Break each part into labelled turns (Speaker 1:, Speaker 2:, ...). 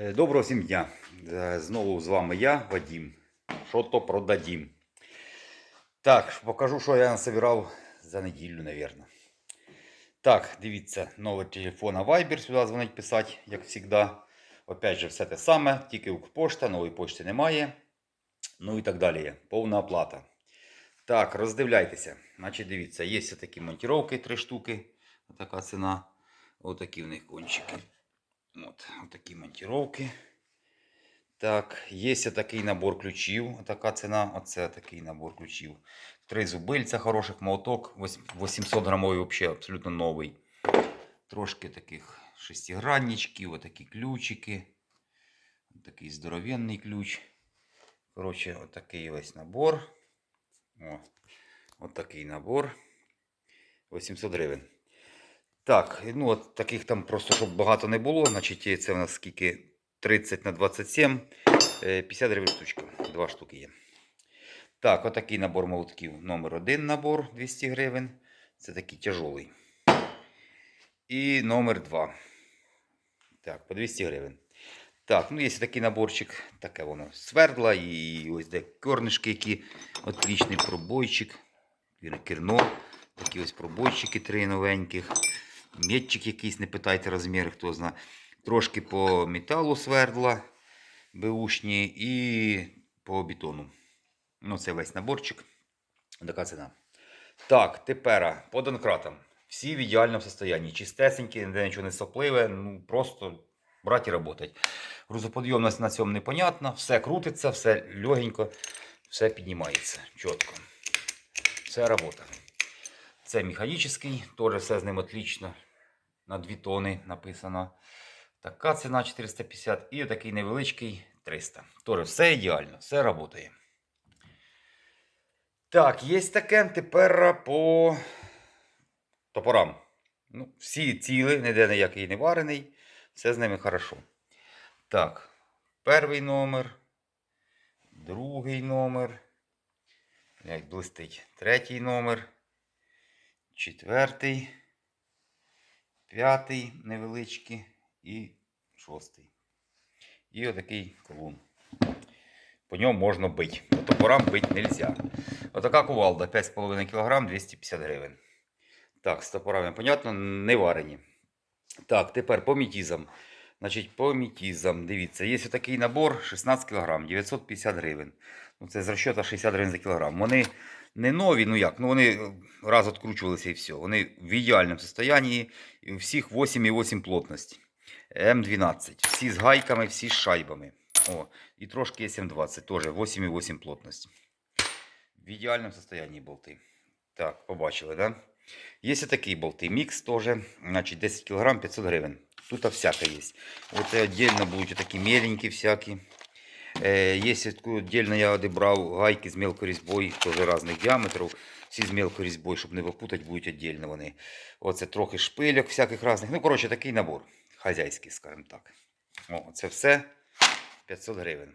Speaker 1: Е, Доброго всім дня. Е, Знову з вами я, Вадім. Що то продадім. Так, покажу, що я насобирав за неділю, мабуть. Так, дивіться, номер телефона Viber сюди дзвонить писати, як завжди. Опять же, все те саме, тільки Укрпошта, нової почти немає. Ну і так далі. Повна оплата. Так, роздивляйтеся. Значить, дивіться, є такі монтировки, три штуки. Така ціна. Отакі в них кончики. От, такі монтировки. Так, є такий набор ключів. Така ціна. Оце такий набор ключів. Три зубильця хороших, молоток. 800 грамовий взагалі абсолютно новий. Трошки таких шестигранничків, отакі ключики. Такий здоровенний ключ. Коротше, отакий весь набор. О, отакий набор. 800 гривень. Так, ну от таких там просто, щоб багато не було. Значить, це у нас скільки 30 на 27, е, 50 гривень штучка. Два штуки є. Так, отакий набор молотків. Номер один набор 200 гривень. Це такий тяжелий. І номер 2. Так, по 200 гривень. Так, ну є такий наборчик, таке воно свердла і ось де кернишки, які отлічний пробойчик. Керно. Такі ось пробойчики три новеньких. Метчик якийсь, не питайте розміри, хто знає. Трошки по металу свердла беушні і по бетону. Ну, це весь наборчик. Така ціна. Так, тепер по донкратам. Всі в ідеальному стані. Чистесенькі, ніде нічого не сопливе. Ну, просто брати і працювати. Грузоподйомність на цьому непонятна. Все крутиться, все легенько, все піднімається. Чітко. Все робота. Це механічний, теж все з ним отлично. На 2 тони написано. Така ціна 450 і такий невеличкий 300. Теж все ідеально, все працює. Так, є таке тепер по топорам. Ну, всі ціли, ніде ніякий не варений. Все з ними хорошо. Так, перший номер, другий номер. Як блистить, третій номер, четвертий, п'ятий невеличкий і шостий. І отакий колун. По ньому можна бити. По топорам бити не можна. Отака кувалда 5,5 кг 250 гривень. Так, з топорами, понятно, не варені. Так, тепер по мітізам. Значить, по мітізам, дивіться, є отакий набор 16 кг, 950 гривень. Ну, це з розчота 60 гривень за кілограм. Вони не нові, ну як, ну вони раз відкручувалися і все. Вони в ідеальному стані. Всіх 8,8 плотності. М12. Всі з гайками, всі з шайбами. О, і трошки є М20, теж 8,8 плотності. В ідеальному стані болти. Так, побачили, да? Є такий болти. Мікс теж, значить 10 кг 500 гривень. Тут всяке є. Вот отдельно будуть такі меленькі всякі. Е, Є отдельно я одібрав гайки з мелкою різьбою, теж різних діаметрів. Всі з мелкою різьбою, щоб не випутати, будуть отдельно вони. Оце трохи шпильок всяких різних. Ну, коротше, такий набор. Хазяйський, скажімо так. О, це все 500 гривень.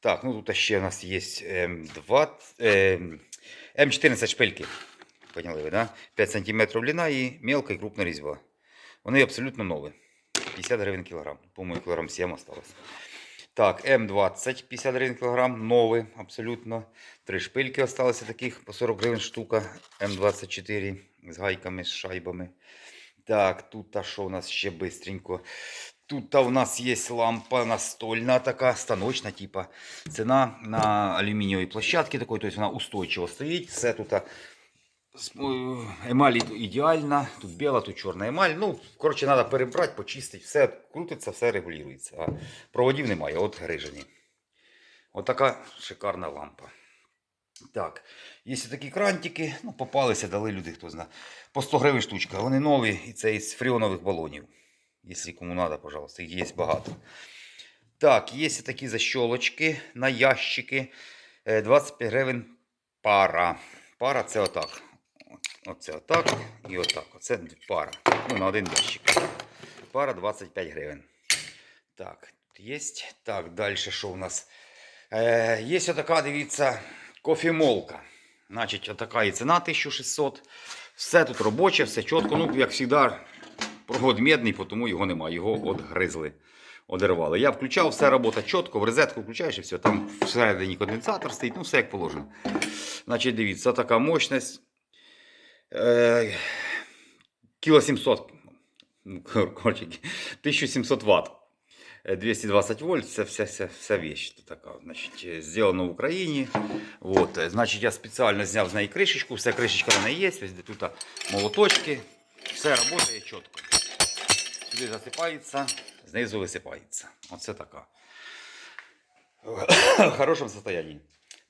Speaker 1: Так, ну тут ще у нас є М2, ем, М14 шпильки. Поняли ви, да? 5 см длина і мелка і крупна різьба. Вони абсолютно нові. 50 гривень кілограм. По-моєму, кілограм 7 осталось. Так, М20, 50 гривень кілограм, новий, абсолютно. Три шпильки осталися таких по 40 гривень штука. М24 з гайками, з шайбами. Так, тут а що у нас ще бистренько. Тут у нас є лампа настольна така, станочна, типа. Ціна на алюмінієвій площадці такої, тобто вона устойчиво стоїть. Все тут емаль ідеальна, тут біла, тут чорна емаль. Ну, коротше, треба перебрати, почистити, все крутиться, все регулюється. А проводів немає, от грижені. От шикарна лампа. Так, є такі крантики, ну, попалися, дали люди, хто знає. По 100 гривень штучка. Вони нові, і це із фріонових балонів. Якщо кому треба, пожалуйста, їх є багато. Так, є такі защолочки на ящики. Е, 25 гривень пара. Пара це отак. Оце отак і отак. Оце пара. Ну, на один ящик. Пара 25 гривень. Так, є. Так, далі що у нас? Е, є отака, дивіться, кофемолка. Значить, отака і ціна 1600. Все тут робоче, все чітко. Ну, як завжди, Провод медний, тому його немає. Його одгризли, одервали. Я включав, все робота чітко, в розетку включаєш і все. Там всередині конденсатор стоїть, ну все як положено. Значить, дивіться, така мощність. Е, кіло 700. Ну, коротше, 1700 Вт. 220 вольт, це вся, вся, вся вещь така. Значить, е, зроблено в Україні. От, е, значить, я спеціально зняв з неї кришечку, вся кришечка в неї є, ось тут молоточки, все працює чітко. Сюди засипається, знизу висипається. Оце така. В хорошому стані.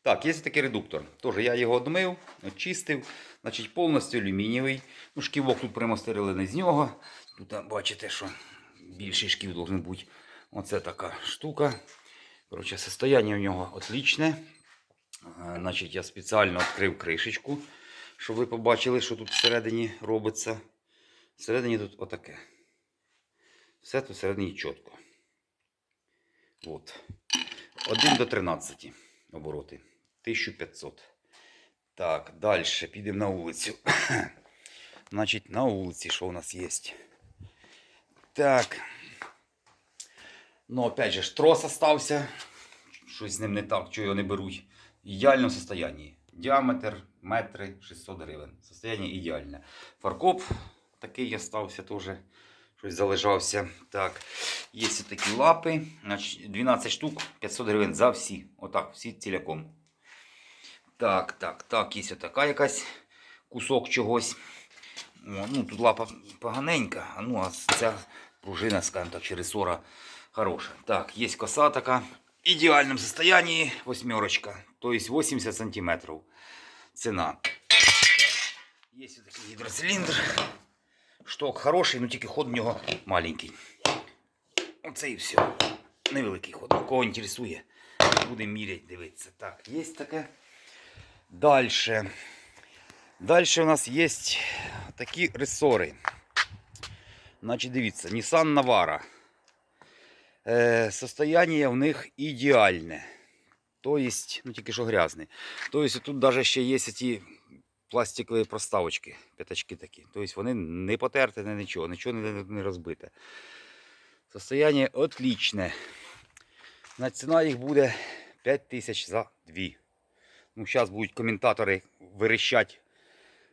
Speaker 1: Так, є такий редуктор. Тоже я його одмив, очистив. Значить, повністю алюмінієвий. Ну, шківок тут примастерили з нього. Тут бачите, що більший шків должен бути. Оце така штука. Коротше, состояние у нього отличне. А, Значить, я спеціально відкрив кришечку, щоб ви побачили, що тут всередині робиться. Всередині тут отаке. Все тут всередині чітко. От. 1 до 13 обороти. 1500. Так, далі підемо на вулицю. Значить, на вулиці що у нас є? Так. Ну, опять же, ж, трос остався. Щось з ним не так, чого його не беруть. В ідеальному состоянні. Діаметр метри 600 гривень. Состояние ідеальне. Фаркоп такий остався теж. Щось залежався. Так. Є такі лапи. 12 штук, 500 гривень за всі. Отак, всі ціляком. Так, так, так, є отака якась кусок чогось. О, ну, тут лапа поганенька, ну, а ця пружина, скажімо так, чи ресора хороша. Так, є коса така. В ідеальному состоянии восьмерочка. Тобто 80 сантиметрів. Ціна. Є такий гідроциліндр. Шток хороший, ну тільки ход в нього маленький. Оце і все. Невеликий ход. Кого інтересує, будемо міряти, дивитися. Так, є таке. Далі. Далі у нас є такі ресори. Значить, дивіться, Nissan Navara. Е, состояние в них ідеальне. Тобто, ну тільки що грязне. Тобто тут навіть ще є ці пластикові проставочки, п'ятачки такі. Тобто вони не потерті, не нічого, нічого не, не розбите. Состояние отличне. На ціна їх буде 5 тисяч за дві. Ну, зараз будуть коментатори вирішати,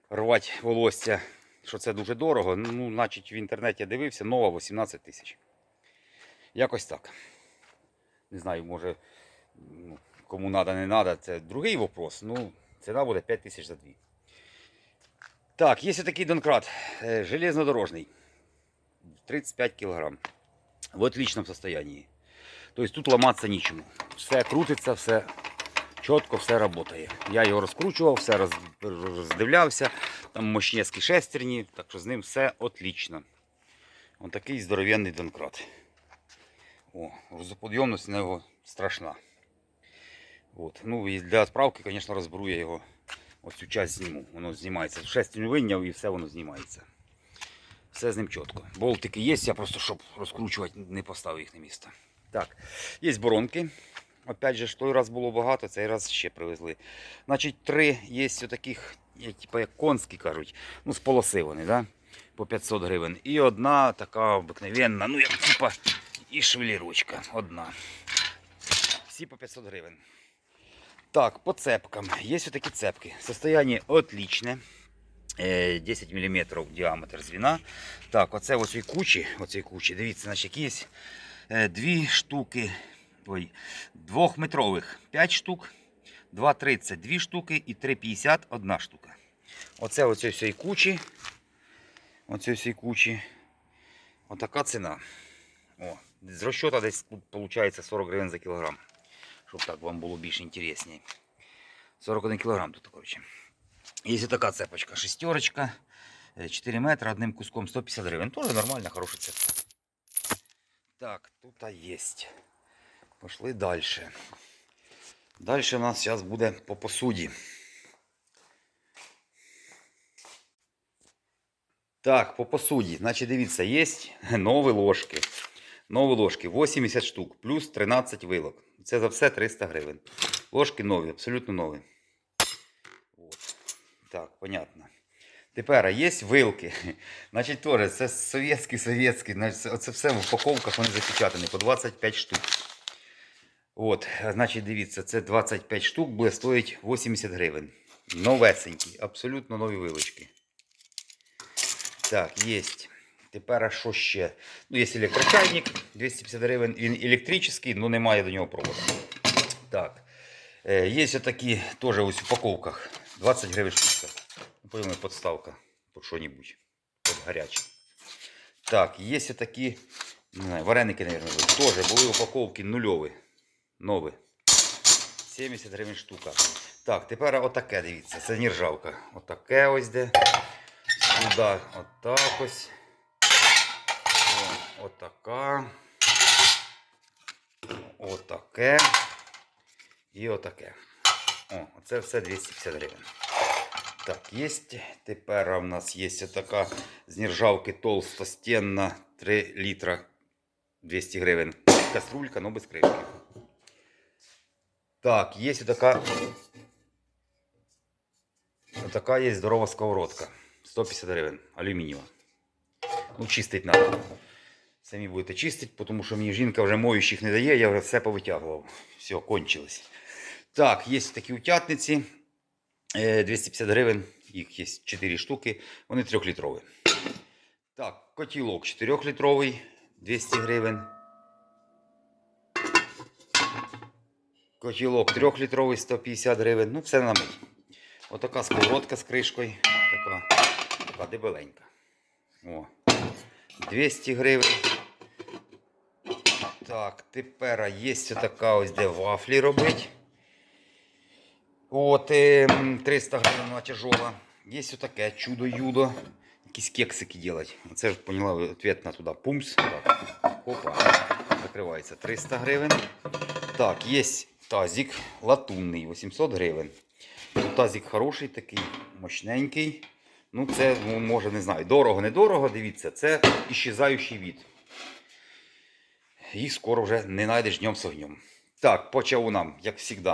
Speaker 1: рвати волосся, що це дуже дорого. Ну, значить, в інтернеті дивився, нова 18 тисяч. Якось так. Не знаю, може, ну, кому треба, не треба, це другий вопрос. Ну, ціна буде 5 тисяч за дві. Так, є такий донкрат, е, железнодорожний. 35 кг. В отличном состоянии. Тобто тут ламатися нічому. Все крутиться, все чітко, все працює. Я його розкручував, все роз, роздивлявся. Там мощнецькі шестерні, так що з ним все отлично. Ось такий здоровенний донкрат. О, грузоподйомність на його страшна. От. Ну і для відправки, звісно, розберу я його. Ось цю часть зніму. Воно знімається. Шестерню вийняв і все воно знімається. Все з ним чітко. Болтики є, я просто щоб розкручувати, не поставив їх на місце. Так, є боронки. Опять же, той раз було багато, цей раз ще привезли. Значить, три є таких, як, типу, як конські кажуть. Ну, з полоси вони, да? по 500 гривень. І одна така обикновенна, ну як типа і швелірочка. Одна. Всі по 500 гривень. Так, по цепкам. Є такі цепки. Состояние отличне. Е, 10 мм діаметр звіна. Так, оце в оцій кучі, оцій кучі, дивіться, значить, є е, дві штуки, ой, двохметрових 5 штук, 2,30 2 штуки і 3,50 одна штука. Оце оцій всій кучі. Оцій всій кучі. Отака ціна. О, з розчота десь виходить 40 гривень за кілограм. Щоб так вам було більш інтересніше. 41 кілограм тут, коротше. Є така цепочка, шестерочка, 4 метри одним куском 150 гривень. Тоже нормальна, хороша цепка. Так, тут є. Пошли далі. Далі у нас зараз буде по посуді. Так, по посуді. Значить, дивіться, є нові ложки. Нові ложки 80 штук, плюс 13 вилок. Це за все 300 гривень. Ложки нові, абсолютно нові. От. Так, понятно. Тепер є вилки. Значить, теж це совєтські, совєтські. Це- Оце все в упаковках вони запечатані по 25 штук. От, значить, дивіться, це 25 штук буде стоїть 80 гривень. Новесенькі, абсолютно нові вилочки. Так, є. Тепер а що ще? Ну, є електрочайник 250 гривень. Він електричний, але немає до нього проводу. Так. Е, є отакі теж ось упаковках. 20 гривень штука. Ну, Пойми, подставка під що-небудь. Під гаряче. Так, є такі не знаю, вареники, мабуть, теж були упаковки нульові. Нові. 70 гривень штука. Так, тепер отаке, дивіться, це нержавка. Отаке ось де. Сюди отак ось. О, Отака. Отаке. І отаке. О, оце все 250 гривень. Так, є. Тепер у нас є така з нержавки толстостенна 3 літра 200 гривень. Каструлька, но без кришки. Так, є така. Така є здорова сковородка. 150 гривень. Алюмінієва. Ну, чистить треба. Самі будете чистити, тому що мені жінка вже моючих не дає, я вже все повитягував. Все, кончилось. Так, є такі утятниці. Е, 250 гривень, їх є 4 штуки, вони 3-літрові. Так, котілок 4-літровий, 200 гривень. Котілок 3-літровий, 150 гривень. Ну, все на мить. Отака сковородка з кришкою. Така, така дебеленька. О. 200 гривень. Так, тепер є така ось де вафлі робить. От ем, 300 гривень вона тяжола. Є таке чудо-юдо. Якісь кексики делать. Це ж поняла ответ на туди. Пумс. Так. Опа. Закривається 300 гривень. Так, є тазик латунний, 800 гривень. Ну, Тазик хороший такий, мощненький. Ну, це, ну, може, не знаю, дорого, недорого, дивіться, це іщезаючий від. Їх скоро вже не знайдеш днем з огнем. Так, по чавунам, як завжди.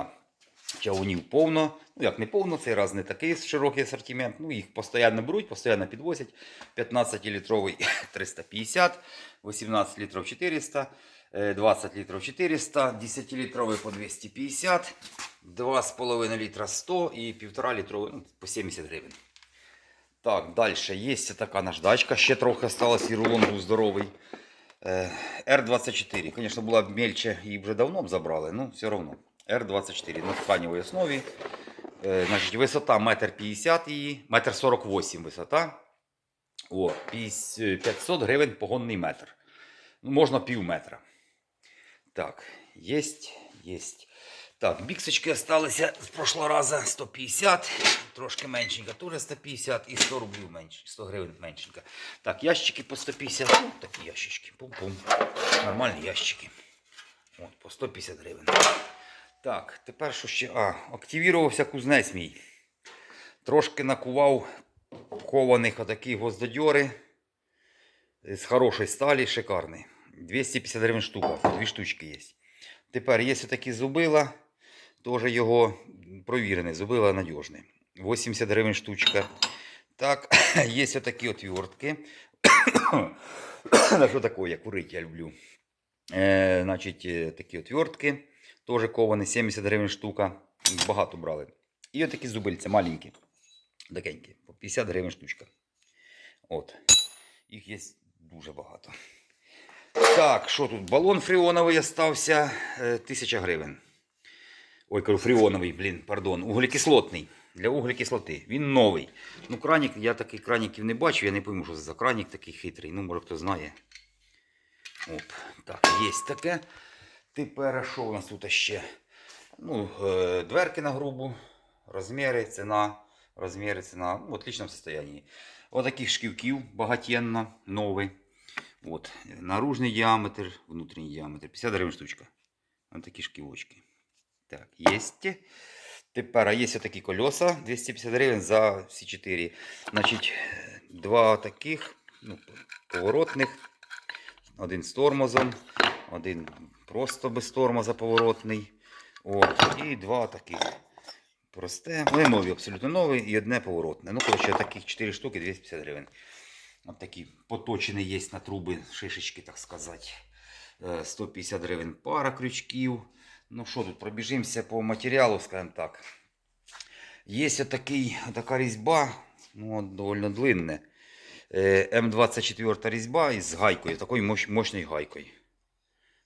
Speaker 1: Чавунів повно. Ну, як не повно, цей раз не такий широкий асортимент. Ну, їх постійно беруть, постійно підвозять. 15-літровий 350, 18 літрів 400, е, 20 літрів 400, 10-літровий по 250, 2,5 літра 100 і 1,5 літровий ну, по 70 гривень. Так, далі є така наждачка, ще трохи осталось, і рулон був здоровий. Е, R24. Звісно, була б мельче, її вже давно б забрали, ну все одно. R24 на тканевій основі. Е, Значить, висота 1,50 м її, 1,48 м висота. О, 500 гривень погонний метр. Ну, можна пів метра. Так, єсть, єсть. Так, біксочки залишилися з прошлого разу 150, трошки меншенька, теж 150 і 100 рублів менше, 100 гривень меншенька. Так, ящики по 150, ну, такі ящички, пум-пум. Нормальні ящики. От, по 150 гривень. Так, тепер що ще? А, активірувався кузнець мій. Трошки накував кованих отакі гвоздодьори з хорошої сталі, шикарний. 250 гривень штука, дві штучки є. Тепер є такі зубила, теж його провірений, зубила надіжний. 80 гривень штучка. Так, є такі отвертки. На що таке, я курить, я люблю. Е, значить, е, такі отвертки. Теж ковані, 70 гривень штука. Багато брали. І отакі зубильця маленькі. Такенькі, по 50 гривень штучка. От. Їх є дуже багато. Так, що тут? Балон фріоновий остався е, 1000 гривень. Ой, кажу, фріоновий, блін, пардон, углекислотний. Для углекислоти. Він новий. Ну, кранік, я таких краніків не бачу, я не пойму, що це за кранік такий хитрий. Ну, може хто знає. Оп, так, є таке. Тепер що у нас тут ще? Ну, е, дверки на грубу, розміри, ціна, розміри, ціна. Ну, в отличному состоянии. Отаких шківків багатенно, новий. От, наружний діаметр, внутрішній діаметр. 50 гривень штучка. Ось такі шківочки. Так, є. Тепер є такі колеса 250 гривень за всі 4. Значить, два таких ну, поворотних. Один з тормозом, один просто без тормоза поворотний. От, і два таких просте. Вони нові, абсолютно нові і одне поворотне. Ну, коротше, таких 4 штуки 250 гривень. От такі поточені є на труби, шишечки, так сказати. Е, 150 гривень пара крючків. Ну що тут, пробіжимося по матеріалу, скажімо так. Є отакий, така різьба, ну, доволі длинна. Е, М24 різьба із гайкою, такою мощ, мощною гайкою.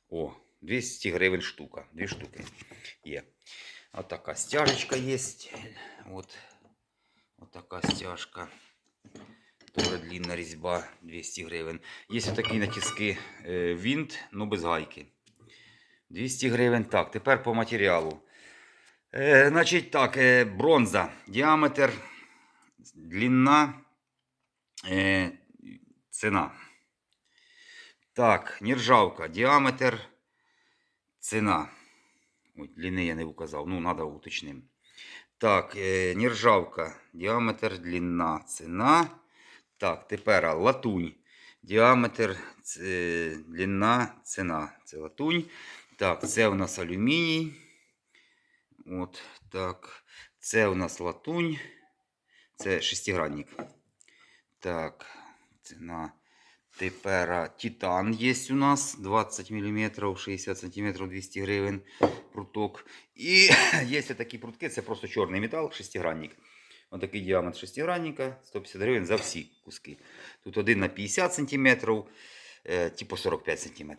Speaker 1: О, 200 гривень штука. Дві штуки є. От така стяжечка є. От, от така стяжка. Тоже длинна різьба 200 гривень. Є такі натиски е, винт, ну без гайки. 200 гривень. Так, тепер по матеріалу. Е, значить так, е, бронза. Діаметр, длина, е, ціна. Так, нержавка. Діаметр, ціна. Ой, длини я не указав. Ну, треба уточним. Так, е, нержавка. Діаметр, длина, ціна. Так, тепер латунь. Діаметр, ц- длина, ціна. Це латунь. Так, це у нас алюміній. От так. Це у нас латунь. Це шестигранник. Так, ціна. Тепер титан є у нас 20 мм, 60 см, 200 гривень пруток. І є такі прутки, це просто чорний метал, шестигранник. Ось такий діаметр шестигранника, 150 гривень за всі куски. Тут один на 50 см, типу 45 см.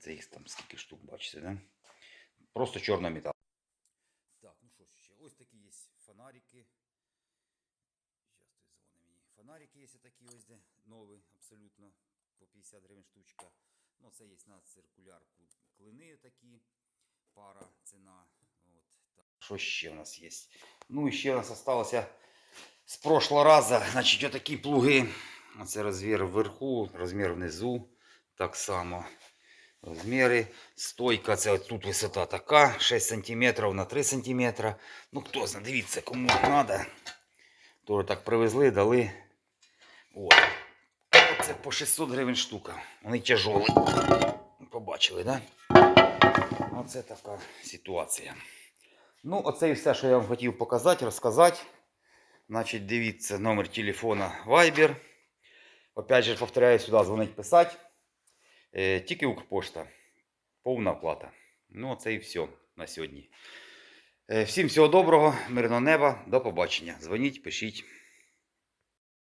Speaker 1: Це їх там скільки штук, бачите, да? Просто чорний метал. Так, ну що ще? Ось такі є фонарики. Фонарики є такі ось де нові, абсолютно по 50 гривень штучка. Ну, це є на циркулярку клини такі. Пара ціна. Що ще у нас є? Ну і ще у нас залишилося з прошлого разу, значить, отакі плуги. Оце розмір вверху, розмір внизу. Так само. Розміри. Стойка, це тут висота така, 6 см на 3 см. Ну, хто знає, дивіться, кому треба. Тоже так привезли, дали. От. Це по 600 гривень штука. Вони тяжолі. Побачили, так? Да? Оце така ситуація. Ну, оце і все, що я вам хотів показати, розказати. Значить, дивіться номер телефона Viber. Опять же, повторяю, сюди дзвонить писати. Е, тільки Укрпошта. Повна оплата. Ну, це і все на сьогодні. Е, всім всього доброго, мирного неба, до побачення. Дзвоніть, пишіть.